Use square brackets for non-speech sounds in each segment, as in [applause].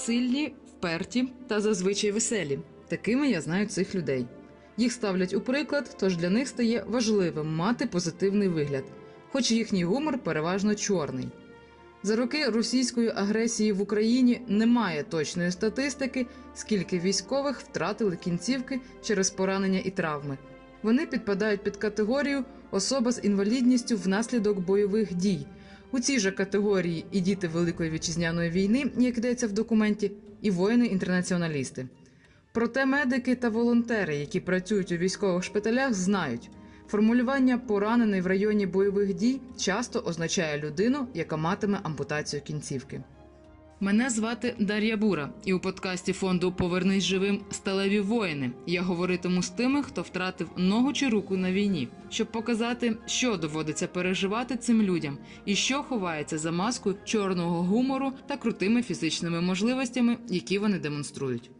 сильні, вперті та зазвичай веселі. Такими я знаю цих людей. Їх ставлять у приклад, тож для них стає важливим мати позитивний вигляд, хоч їхній гумор переважно чорний. За роки російської агресії в Україні немає точної статистики, скільки військових втратили кінцівки через поранення і травми. Вони підпадають під категорію особа з інвалідністю внаслідок бойових дій. У цій же категорії і діти Великої вітчизняної війни, як йдеться в документі, і воїни-інтернаціоналісти. Проте медики та волонтери, які працюють у військових шпиталях, знають, формулювання поранений в районі бойових дій часто означає людину, яка матиме ампутацію кінцівки. Мене звати Дар'я Бура, і у подкасті фонду Повернись живим сталеві воїни. Я говоритиму з тими, хто втратив ногу чи руку на війні, щоб показати, що доводиться переживати цим людям і що ховається за маскою чорного гумору та крутими фізичними можливостями, які вони демонструють.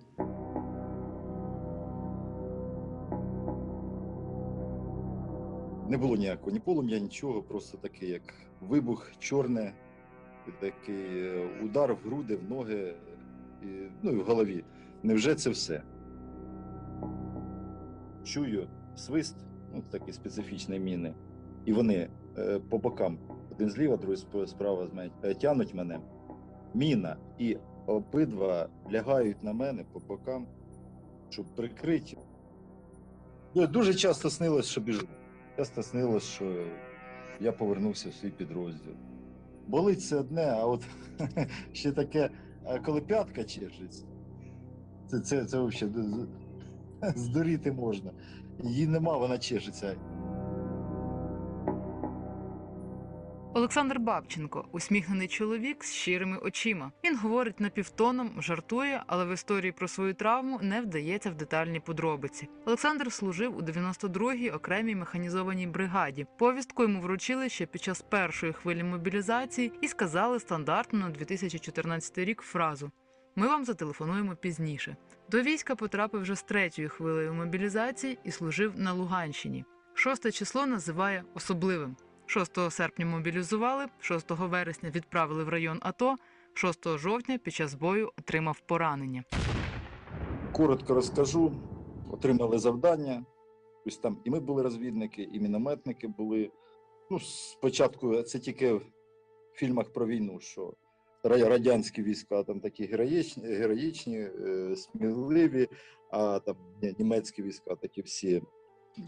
Не було ніякого ні полум'я, нічого, просто такий, як вибух, чорне, такий е, удар в груди, в ноги, і, ну і в голові. Невже це все? Чую свист, ну такі специфічні міни, і вони е, по бокам, один зліва, другий справа з мене, е, тянуть мене. Міна і обидва лягають на мене по бокам, щоб прикрити. Ну, Дуже часто снилось, що біжу. Часто снилось, що я повернувся в свій підрозділ. Болить це одне, а от [laughs] ще таке, а коли п'ятка чешеться, це, це, це взагалі здуріти можна. Її нема, вона чешеться. Олександр Бабченко усміхнений чоловік з щирими очима. Він говорить напівтоном, жартує, але в історії про свою травму не вдається в детальні подробиці. Олександр служив у 92-й окремій механізованій бригаді. Повістку йому вручили ще під час першої хвилі мобілізації і сказали стандартну на 2014 рік фразу. Ми вам зателефонуємо пізніше. До війська потрапив вже з третьою хвилею мобілізації і служив на Луганщині. Шосте число називає особливим. 6 серпня мобілізували, 6 вересня відправили в район АТО, 6 жовтня під час бою отримав поранення. Коротко розкажу. Отримали завдання. Ось там і ми були розвідники, і мінометники були. Ну, спочатку це тільки в фільмах про війну, що радянські війська там такі героїчні, героїчні сміливі, а там німецькі війська такі всі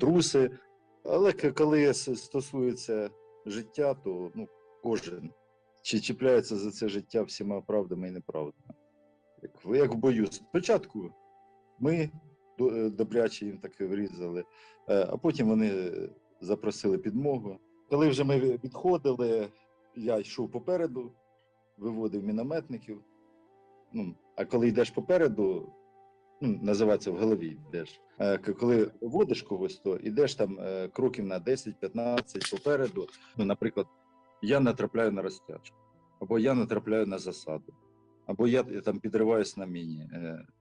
труси. Але коли стосується життя, то ну, кожен чи чіпляється за це життя всіма правдами і неправдами. Як, в- як в бою. Спочатку ми е, добряче їм таки врізали, е, а потім вони запросили підмогу. Коли вже ми відходили, я йшов попереду, виводив мінометників. Ну, а коли йдеш попереду, ну, називається в голові йдеш. Е, Коли водиш когось, то йдеш там е, кроків на 10-15 попереду. Ну, наприклад, я натрапляю на розтяжку, або я натрапляю на засаду, або я е, там підриваюсь на міні.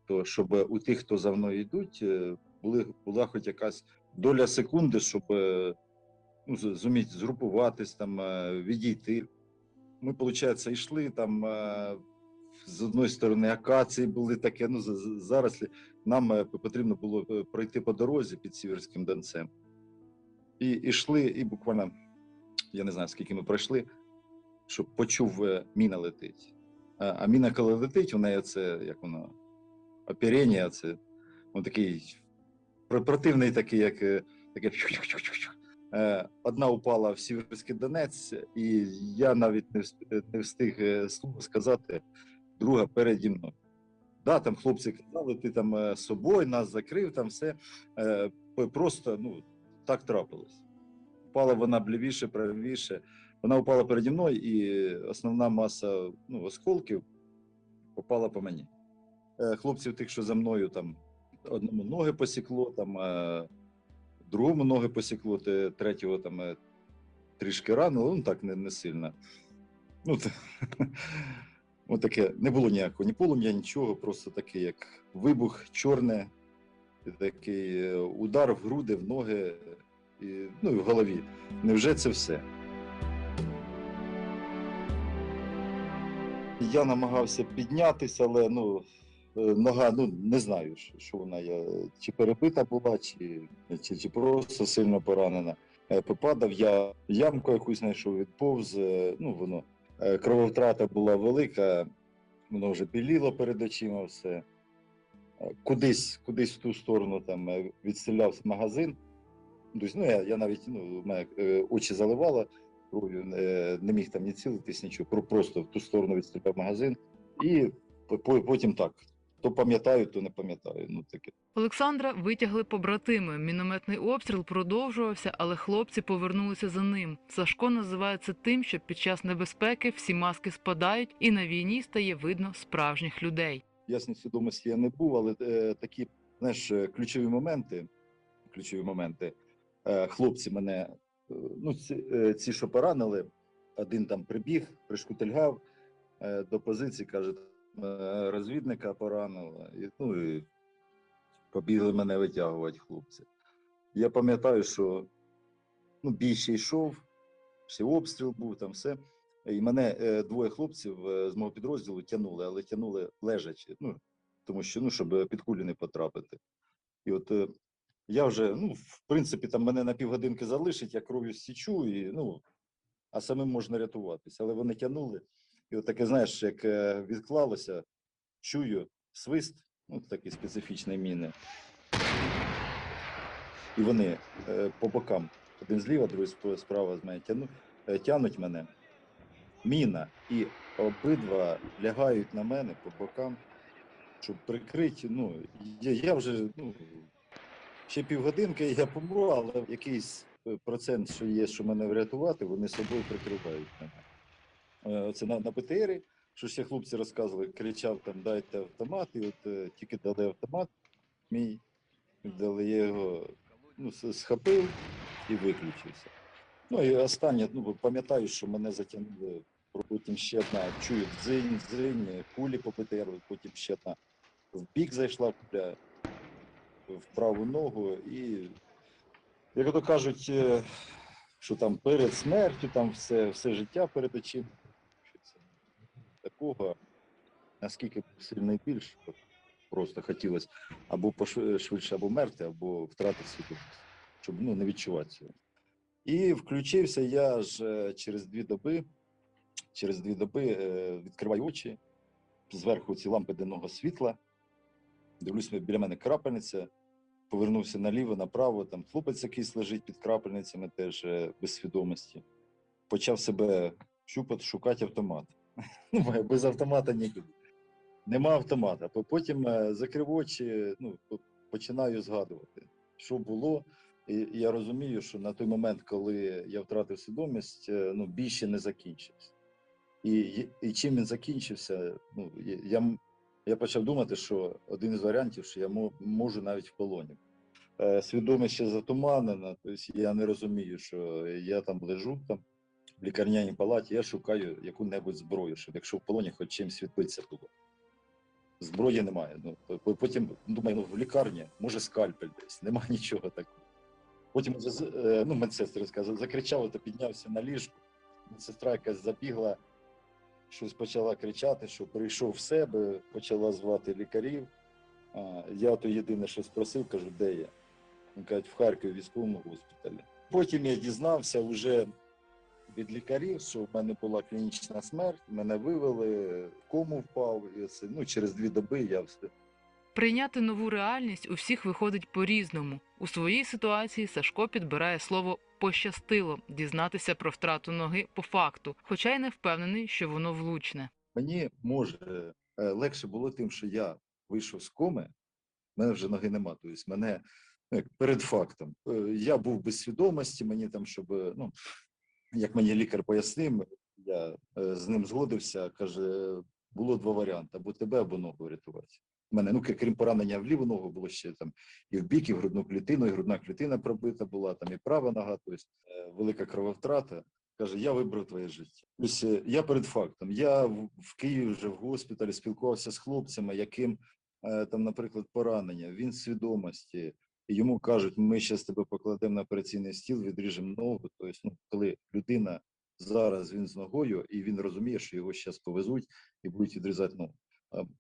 То щоб у тих, хто за мною йдуть, були, була хоч якась доля секунди, щоб ну, зуміти згрупуватись, там, відійти. Ми, виходить, йшли там. З одної сторони акації були таке, ну зараз нам е, потрібно було е, пройти по дорозі під Сіверським Донцем. І йшли, і буквально, я не знаю, скільки ми пройшли, щоб почув, е, міна летить. А, міна, коли летить, у неї це як воно, оперення, це ну, такий противний такий, як таке. Одна упала в Сіверський Донець, і я навіть не вс- не встиг слово сказати, друга переді мною. Да, там хлопці казали, ти там е, з собою нас закрив, там все. Е, Просто ну, так трапилось. Впала вона блівіше, правіше. Вона упала переді мною, і основна маса ну, осколків попала по мені. Е, Хлопців тих, що за мною, там одному ноги посікло, там, другому ноги посікло, третього там трішки ранило, ну так не, не сильно. Ну, [laughs] т- От таке не було ніякого ні полум'я, нічого, просто такий, як вибух, чорне, такий е, удар в груди, в ноги, і, ну і в голові. Невже це все? Я намагався піднятися, але ну, е, нога, ну не знаю, що, вона я, чи перебита була, чи, чи, чи просто сильно поранена. Е, Попадав, я ямку якусь знайшов, відповз. Ну, воно крововтрата була велика, воно вже біліло перед очима все. Е, Кудись, кудись в ту сторону там е, відстрілявся магазин. Тобто, ну, я, я навіть ну, мене е, очі заливало кров'ю, е, не міг там ні цілитись, нічого. Просто в ту сторону відстріляв магазин. І по- по- потім так. То пам'ятаю, то не пам'ятаю. Ну, таке. Олександра витягли побратими. Мінометний обстріл продовжувався, але хлопці повернулися за ним. Сашко називає це тим, що під час небезпеки всі маски спадають, і на війні стає видно справжніх людей. Ясної свідомості я не був, але е, такі знаєш, е, ключові моменти. Ключові моменти. Е, хлопці мене, е, ну, ці, е, ці, що поранили, один там прибіг, пришкутильгав е, до позиції, каже, розвідника поранило. І, ну, і побігли мене витягувати хлопці. Я пам'ятаю, що ну, бій ще йшов, ще обстріл був, там все. І мене е, двоє хлопців е, з мого підрозділу тягнули, але тягнули лежачи, ну, тому що, ну, щоб під кулю не потрапити. І от е, я вже, ну, в принципі, там мене на півгодинки залишить, я кров'ю січу, і, ну, а самим можна рятуватися. Але вони тягнули. І от таке, знаєш, як е, відклалося, чую свист, ну, такі специфічні міни. І вони е, по бокам, один зліва, другий справа з мене е, тянуть мене. Міна, і обидва лягають на мене по бокам, щоб прикрити. Ну, я, я вже ну, ще півгодинки я помру, але якийсь процент, що є, що мене врятувати, вони собою прикривають мене. Е, Оце на, на БТРі, що ще хлопці розказували, кричав там дайте автомат, і от е, тільки дали автомат мій, дали я його ну, схопив і виключився. Ну і останнє, ну пам'ятаю, що мене затягнули, потім ще одна, чую, дзинь, дзинь, кулі по БТРу, потім ще одна в бік зайшла куля в праву ногу, і, як то кажуть, е, що там перед смертю, там все, все життя перед очима. Такого, наскільки сильний біль, що просто хотілося або швидше або мерти, або втратити свідомість, щоб ну, не відчувати цього. І включився я ж е, через дві доби. Через дві доби е, відкриваю очі, зверху ці лампи денного світла. Дивлюсь, біля мене крапельниця. Повернувся наліво, направо. Там хлопець якийсь лежить під крапельницями, теж е, без свідомості. Почав себе щупати, шукати автомат. [laughs] Ну, без автомата нікуди. Нема автомата. Потім е, закрив очі, ну, починаю згадувати, що було. І я розумію, що на той момент, коли я втратив свідомість, е, ну, бій ще не закінчився. І, і чим він закінчився, ну, я- я, почав думати, що один із варіантів, що я можу навіть в полоні. Е, Свідомість ще затуманена, тобто я не розумію, що я там лежу там, в лікарняній палаті, я шукаю яку-небудь зброю, щоб якщо в полоні хоч чимсь світлиться було. Зброї немає. Ну, потім думаю, ну в лікарні, може скальпель десь, немає [laughs] нічого такого. Потім е, ну, медсестри сказали, закричав, то піднявся на ліжку. Медсестра якась забігла, щось почала кричати, що прийшов в себе, почала звати лікарів. Я то єдине, що спросив, кажу, де я? Він кажуть, в Харкові військовому госпіталі. Потім я дізнався вже від лікарів, що в мене була клінічна смерть, мене вивели, кому впав. І це, ну, через дві доби я все. Прийняти нову реальність у всіх виходить по-різному. У своїй ситуації Сашко підбирає слово пощастило дізнатися про втрату ноги по факту, хоча й не впевнений, що воно влучне. Мені може е, легше було тим, що я вийшов з коми, в мене вже ноги нема. Тобто мене ну, перед фактом. Е, Я був без свідомості, мені там, щоб, е, ну, як мені лікар пояснив, я е, з ним згодився, каже, було два варіанти: або тебе, або ногу врятувати. У мене, ну, крім поранення в ліву ногу, було ще там і в бік, і в грудну клітину, і грудна клітина пробита була, там і права нога, тобто велика крововтрата. Каже, я вибрав твоє життя. Тобто е, я перед фактом. Я в, Києві вже в госпіталі спілкувався з хлопцями, яким там, наприклад, поранення, він свідомості. І йому кажуть, ми зараз тебе покладемо на операційний стіл, відріжемо ногу. Тобто, ну, коли людина Зараз він з ногою, і він розуміє, що його зараз повезуть і будуть відрізати ногу.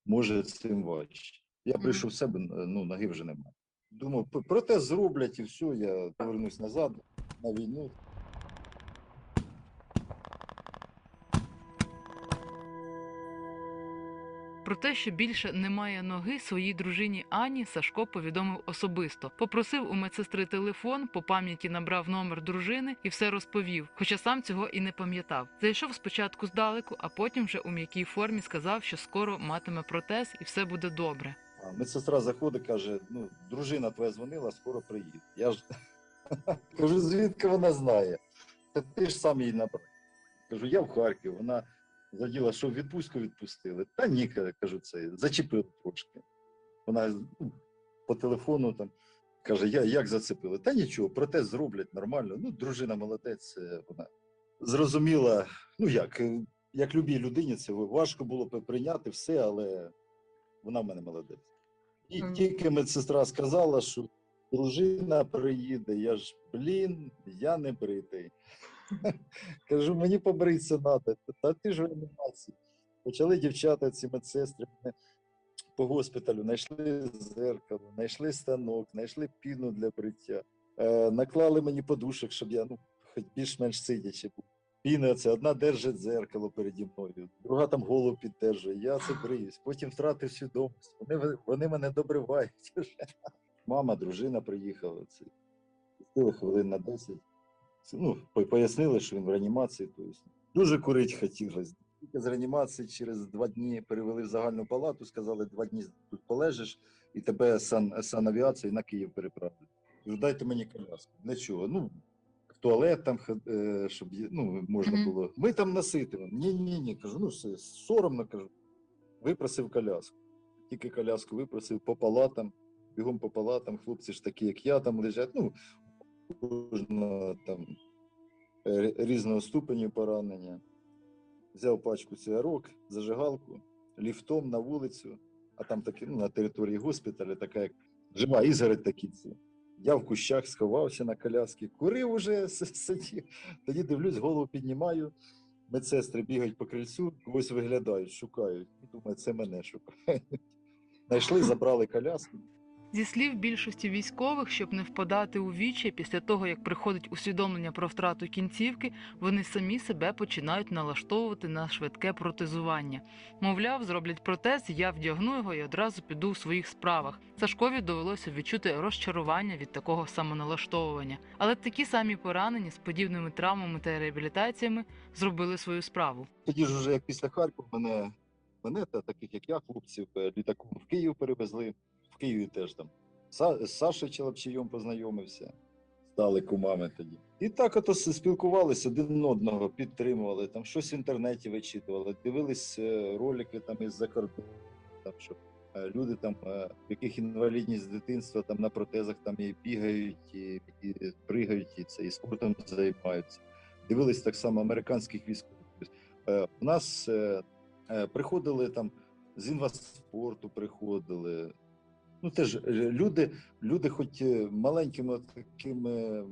Може цим важче. Я прийшов в себе, ну ноги вже немає. Думав, п- протез зроблять і все, я повернусь назад на війну. Про те, що більше немає ноги, своїй дружині Ані Сашко повідомив особисто. Попросив у медсестри телефон, по пам'яті набрав номер дружини і все розповів, хоча сам цього і не пам'ятав. Зайшов спочатку здалеку, а потім вже у м'якій формі сказав, що скоро матиме протез і все буде добре. Медсестра заходить, каже: ну, дружина твоя дзвонила, скоро приїде. Я ж [laughs] кажу, звідки вона знає? Та ти ж сам її набрав. Кажу, я в Харків. Вона заділа, що в відпустку відпустили. Та ні, ка- кажу, це зачепили трошки. Вона ну, по телефону там каже, я як зацепили? Та нічого, протез зроблять нормально. Ну, дружина молодець, е, вона зрозуміла, ну як, е, як любій людині, це важко було б прийняти все, але вона в мене молодець. І тільки медсестра сказала, що дружина приїде. Я ж, блін, я не бритий. [laughs] Кажу, мені побритися треба. Та ти ж в реанімації. Почали дівчата, ці медсестри мене по госпіталю, знайшли зеркало, знайшли станок, знайшли піну для бриття. Е, наклали мені подушок, щоб я ну, хоч більш-менш сидячи був. Піна це одна держить дзеркало переді мною, друга там голову піддержує. Я це бриюсь. Потім втратив свідомість. Вони, вони мене добривають. [laughs] Мама, дружина приїхала. Це хвилин на 10. Ну, пояснили, що він в реанімації. Тобто, дуже курить хотілося. Тільки з реанімації через два дні перевели в загальну палату, сказали, два дні тут полежиш, і тебе сан, санавіації на Київ переправлять. Дайте мені коляску. Для чого? Ну, в туалет там, е, щоб ну, можна було. Ми там наситимо. Ні, ні, ні. Кажу, ну все, соромно кажу. Випросив коляску. Тільки коляску випросив по палатам, бігом по палатам, хлопці ж такі, як я, там лежать. Ну, кожного там е, різного ступеню поранення. Взяв пачку цигарок, зажигалку, ліфтом на вулицю, а там таки, ну, на території госпіталя, така як жива ізгородь такі. Я в кущах сховався на коляски, курив уже [laughs] сидів. Тоді дивлюсь, голову піднімаю. Медсестри бігають по крильцю, когось виглядають, шукають. І Думаю, це мене шукають. Знайшли, забрали коляску. Зі слів більшості військових, щоб не впадати у вічі після того, як приходить усвідомлення про втрату кінцівки, вони самі себе починають налаштовувати на швидке протезування. Мовляв, зроблять протез, я вдягну його і одразу піду у своїх справах. Сашкові довелося відчути розчарування від такого самоналаштовування. Але такі самі поранені з подібними травмами та реабілітаціями зробили свою справу. Тоді ж уже як після Харкова мене, мене та таких як я, хлопців, е, літаком в Київ перевезли. Києві теж там. Са, з Сашою Челапчієм познайомився, стали кумами тоді. І так ото спілкувалися один одного, підтримували, там щось в інтернеті вичитували, дивились е, ролики там із-за там, що е, люди там, е, в яких інвалідність з дитинства там на протезах там і бігають, і, і пригають, і це, і спортом займаються. Дивились так само американських військових. У нас приходили там з інваспорту приходили. Ну теж е, люди, люди, хоч е, маленькими такими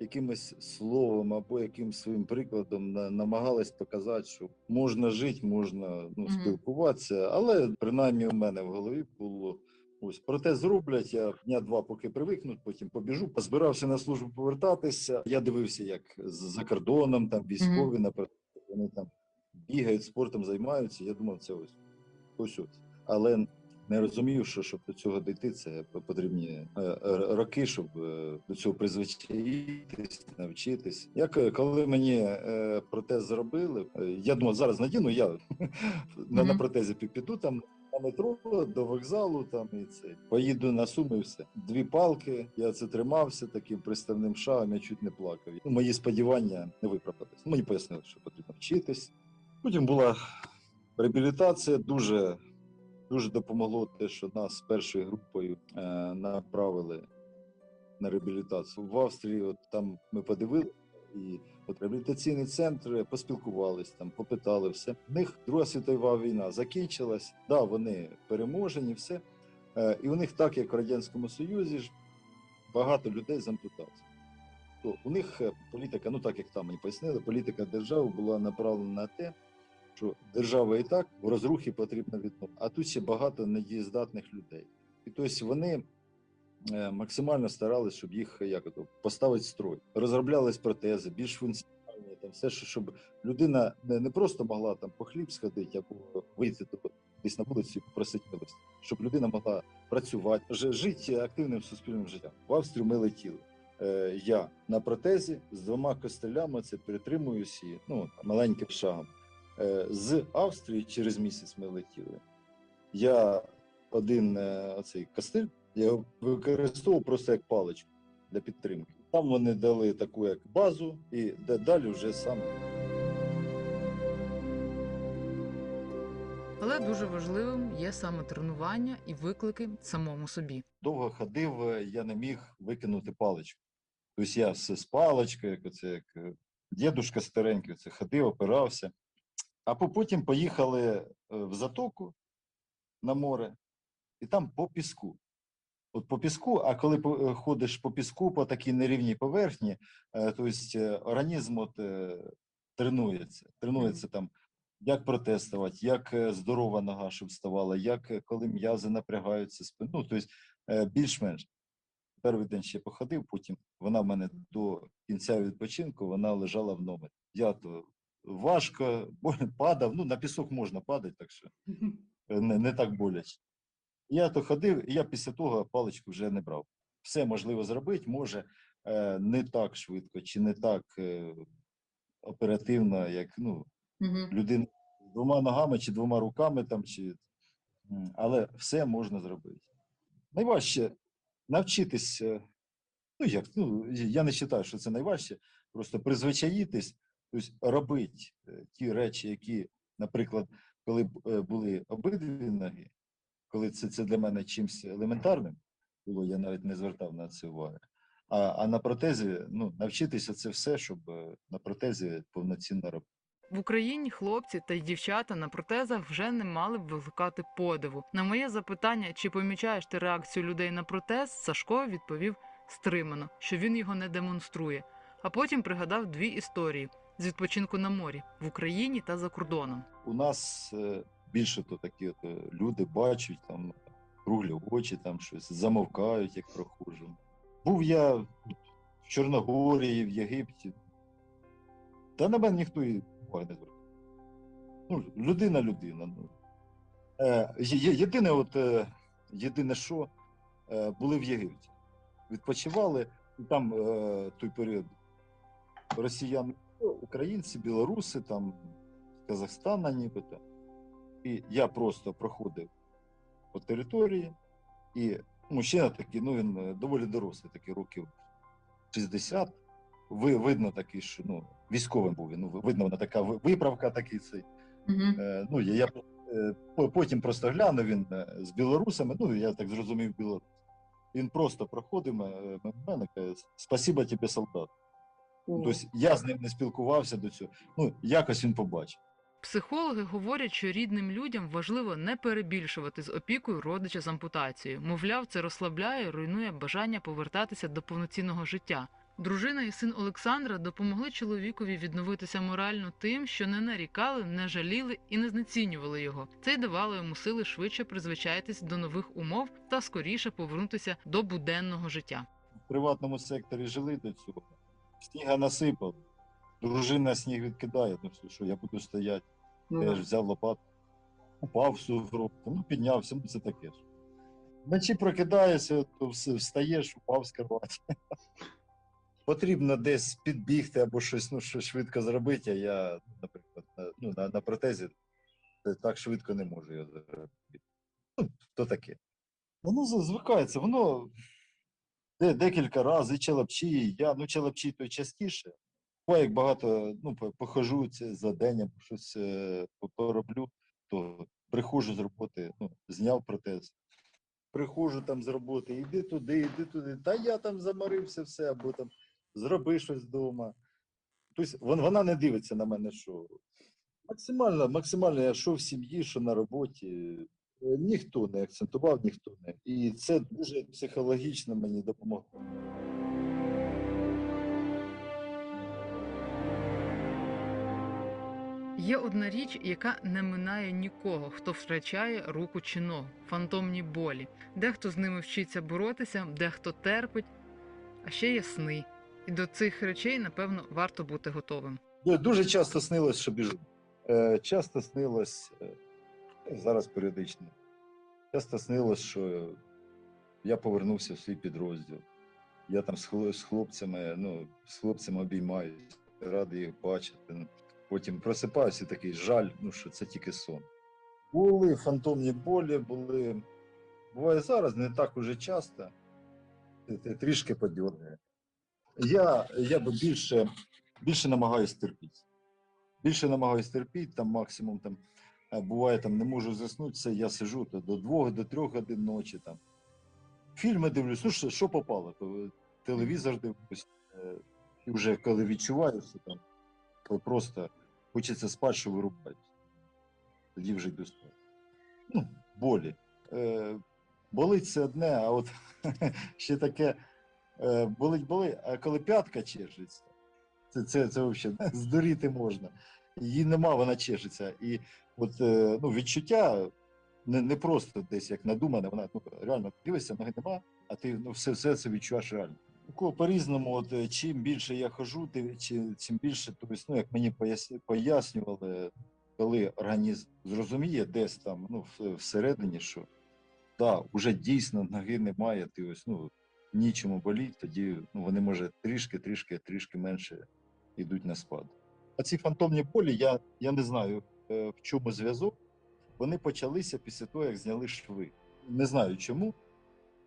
якимось словом або якимсь своїм прикладом на- намагались показати, що можна жити, можна ну, спілкуватися, але принаймні у мене в голові було. Ось проте зроблять. Я дня два поки привикну, потім побіжу. Позбирався на службу повертатися. Я дивився, як за кордоном там військові на вони там бігають, спортом займаються. Я думав, це ось ось ось. Але не розумію, що щоб до цього дійти, це потрібні е, е, роки, щоб е, до цього призвичаїтись, навчитись. Як коли мені протез зробили, я думав, зараз надіну, я [laughs] на, на протезі піду там. На метро до вокзалу там і це поїду на суми. і Все дві палки. Я це тримався таким приставним шагом. Я чуть не плакав. Ну, мої сподівання не виправдались. Мені пояснили, що потрібно вчитись. Потім була реабілітація. Дуже дуже допомогло те, що нас першою групою е, направили на реабілітацію в Австрії. От там ми подивилися. І от реабілітаційний центр поспілкувались там, попитали все. В них Друга світова війна закінчилась. Да, вони переможені, все. Е, і у них, так як в Радянському Союзі, ж багато людей з ампутацією. то у них е, політика, ну так як там мені пояснили, політика держави була направлена на те, що держава і так в розрухі потрібна відновлення, а тут ще багато недієздатних людей. І тобто вони е, максимально старалися, щоб їх як ото, поставити строй. Розроблялись протези, більш функціональні, там все, що щоб людина не, не просто могла там по хліб сходити або вийти до- десь на вулиці і попросити милості, щоб людина могла працювати, жити активним суспільним життям. В Австрію ми летіли. Е, я на протезі з двома костелями це перетримуюсь і ну, маленьким шагом. Е, з Австрії через місяць ми летіли. Я один е, оцей костиль я його використовував просто як паличку для підтримки. Там вони дали таку як базу, і де далі вже сам Але дуже важливим є саме тренування і виклики самому собі. довго ходив, е, я не міг викинути паличку. Тобто я все з паличкою, як оце як дідушка старенький, це ходив, опирався. А потім поїхали е, в затоку на море, і там по піску. От по піску, а коли е, ходиш по піску по такій нерівній поверхні, е, тобто організм от, тренується. Тренується там, як протестувати, як здорова нога, щоб ставала, як коли м'язи напрягаються спину. Ну, тобто більш-менш. Перший день ще походив, потім вона в мене до кінця відпочинку вона лежала в номері. Я то важко, [laughs] падав. Ну, на пісок можна падати, так що не, не так боляче. Я то ходив, і я після того паличку вже не брав. Все можливо зробити, може е, не так швидко чи не так е, оперативно, як ну, людина двома ногами чи двома руками, там, чи... але все можна зробити. Найважче навчитись, е, ну як, ну, я не вважаю, що це найважче, просто призвичаїтись, тобто робити е, ті речі, які, наприклад, коли е, були обидві ноги, коли це, це для мене чимось елементарним було, я навіть не звертав на це уваги. А, а на протезі ну, навчитися це все, щоб е, на протезі повноцінно робити. В Україні хлопці та й дівчата на протезах вже не мали б викликати подиву. На моє запитання, чи помічаєш ти реакцію людей на протез, Сашко відповів стримано, що він його не демонструє. А потім пригадав дві історії з відпочинку на морі в Україні та за кордоном. у нас е, більше то такі от, е, люди бачать там круглі очі, там щось замовкають, як проходжу. Був я в Чорногорії, в Єгипті. Та на мене ніхто і уваги не звертав. Ну, людина людина. Ну. Е, єдине, от, е, єдине, що е, були в Єгипті. Відпочивали, там е, той період росіяни, українці, білоруси, там з Казахстана нібито. І я просто проходив по території, і мужчина такий, ну він е, доволі дорослий, такий років 60. Ви, видно такий, що ну, військовим був він. Ну, видно, вона така виправка такий цей. Е, ну, я, я е, потім просто глянув він е, з білорусами, ну, я так зрозумів білорус. Він просто проходив е, мене, каже, спасіба тобі, солдат. Тобто я з ним не спілкувався до цього. Ну, якось він побачив. Психологи говорять, що рідним людям важливо не перебільшувати з опікою родича з ампутацією. Мовляв, це розслабляє, руйнує бажання повертатися до повноцінного життя. Дружина і син Олександра допомогли чоловікові відновитися морально тим, що не нарікали, не жаліли і не знецінювали його. Це й давало йому сили швидше призвичаїтись до нових умов та скоріше повернутися до буденного життя. в приватному секторі жили до цього. Сніга насипав, дружина сніг відкидає. Ну що, я буду стояти. Я ж взяв лопату, упав в сугроб, ну піднявся, ну це таке ж. Вночі прокидаєшся, то встаєш, упав з кроваті. [laughs] Потрібно десь підбігти або щось, ну, щось швидко зробити, а я, наприклад, на, ну, на, на протезі так швидко не можу його зробити. Ну, то таке. Воно звикається, воно де, декілька разів, і челепчі, і я, ну челепчі то частіше. Буває, як багато ну, похожу за день або щось е, пороблю, то приходжу з роботи, ну, зняв протез. Приходжу там з роботи, іди туди, іди туди. Та я там заморився все, або там зроби щось вдома. Тобто вона не дивиться на мене, що максимально, максимально я що в сім'ї, що на роботі ніхто не акцентував, ніхто не. І це дуже психологічно мені допомогло. Є одна річ, яка не минає нікого, хто втрачає руку чи ногу, фантомні болі. Дехто з ними вчиться боротися, дехто терпить, а ще є сни. І до цих речей, напевно, варто бути готовим. Дуже часто снилось, що біжу. Е, часто снилось. Е, зараз періодично. Часто снилось, що я повернувся в свій підрозділ. Я там з, хлопцями, ну, з хлопцями обіймаюсь, радий їх бачити. Ну, Потім просипаюся такий жаль, ну що це тільки сон. Були фантомні болі, були. Буває зараз, не так уже часто. Трішки подьоргає. Я, я би більше більше намагаюсь терпіти. Більше намагаюсь терпіти, там максимум там буває там не можу заснути, це я сижу то до двох, до трьох годин ночі там. Фільми дивлюсь, ну що, що попало, то телевізор дивлюсь, е, і вже коли відчуваю, що там то просто хочеться спати, що вирубають. Тоді вже йду спати. Ну, болі. Е, болить це одне, а от [laughs] ще таке е, болить, болить, а коли п'ятка чешеться, це, це, це взагалі [laughs] здуріти можна. Її нема, вона чешеться. І от е, ну, відчуття не, не просто десь як надумане, вона ну, реально дивишся, ноги нема, а ти ну, все, все це відчуваєш реально. У кого по-різному, от, е, чим більше я хожу, ти, чи, чим більше, тобто, ну, як мені пояснювали, коли організм зрозуміє десь там ну, всередині, що да, вже дійсно ноги немає, ти ось ну, нічому боліть, тоді ну, вони, може, трішки, трішки, менше йдуть на спад. А ці фантомні болі, я, я не знаю, в чому зв'язок. Вони почалися після того, як зняли шви. Не знаю чому.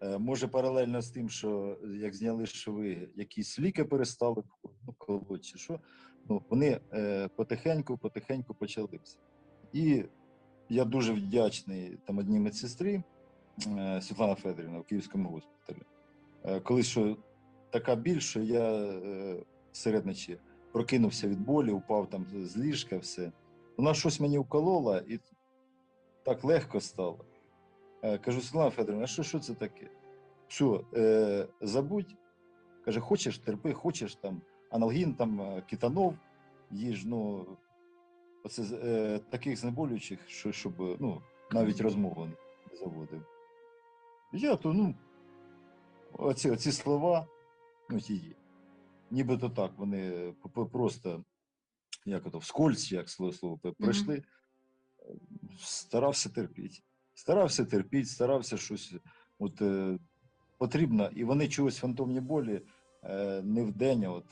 Е, Може, паралельно з тим, що як зняли шви, якісь ліки перестали ну, колоть що. Ну, вони е, потихеньку, потихеньку почалися. І я дуже вдячний там одній медсестрі е, Світлана Федорівна в Київському госпіталі. Е, коли що така біль, що я е, серед ночі прокинувся від болі, упав там з ліжка, все. Вона щось мені вколола і так легко стало. Е, кажу, Світлана Федорівна, а що, що це таке? Що, е, забудь, каже, хочеш, терпи, хочеш там аналгін, там е, кетанов, їж, ну, оце, е, таких знеболюючих, що, щоб е, ну, навіть розмову не заводив. Я то, ну, оці, оці слова, ну, ті, нібито так, вони просто, як ото, вскользь, як слово, слово п- пройшли, старався терпіти. Старався терпіти, старався щось. От, е, потрібно, і вони чогось фантомні болі е, не вдень, а от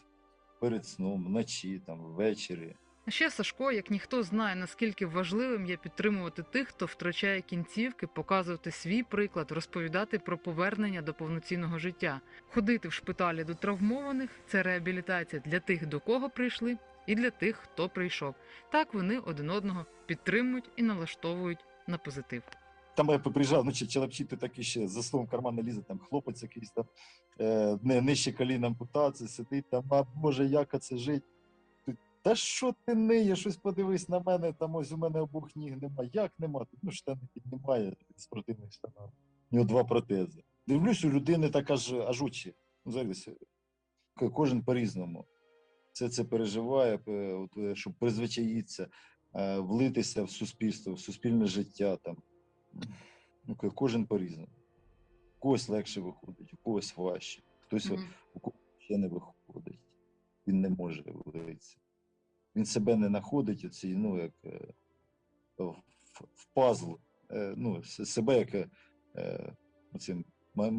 перед сном, вночі, там, ввечері. А ще Сашко, як ніхто знає, наскільки важливим є підтримувати тих, хто втрачає кінцівки, показувати свій приклад, розповідати про повернення до повноцінного життя. Ходити в шпиталі до травмованих це реабілітація для тих, до кого прийшли, і для тих, хто прийшов. Так вони один одного підтримують і налаштовують на позитив. Там я приїжджав, ну, чи челепчити такі ще за словом карман не лізе, там хлопець якийсь там е, не, нижче коліна ампутації, сидить там, а Боже, як це жить? Та що ти ниє, щось подивись на мене, там ось у мене обох ніг нема. Як нема? Ну, штани піднімає спортивних штанах. У нього два протези. Дивлюсь, у людини так аж, аж очі. Ну, зараз, кожен по-різному. Це це переживає, пе- от, е, щоб призвичаїться, е, влитися в суспільство, в суспільне життя. Там. Ну, кожен по-різному. У когось легше виходить, у когось важче, хтось у когось ще не виходить. Він не може влитися. Він себе не знаходить, оці, ну, як е, в, в пазл, ну, себе як оцим ма-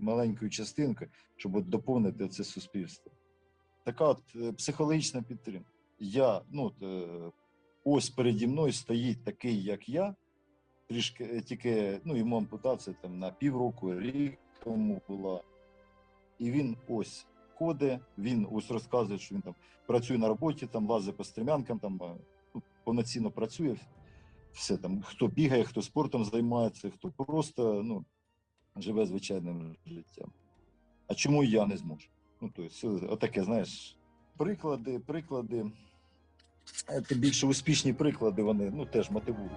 маленькою частинкою, щоб от доповнити це суспільство. Така от е, психологічна підтримка. Я, ну, е, ось переді мною стоїть такий, як я, трішки е, тільки ну, йому ампутація там на півроку, рік тому була. І він ось ходить, він ось розказує, що він там працює на роботі, там лазить по стрімянкам, там ну, повноцінно працює. Все там, хто бігає, хто спортом займається, хто просто ну, живе звичайним життям. А чому я не зможу? Ну, тобто, отаке, знаєш, приклади, приклади, е, тим більше успішні приклади, вони ну, теж мотивують.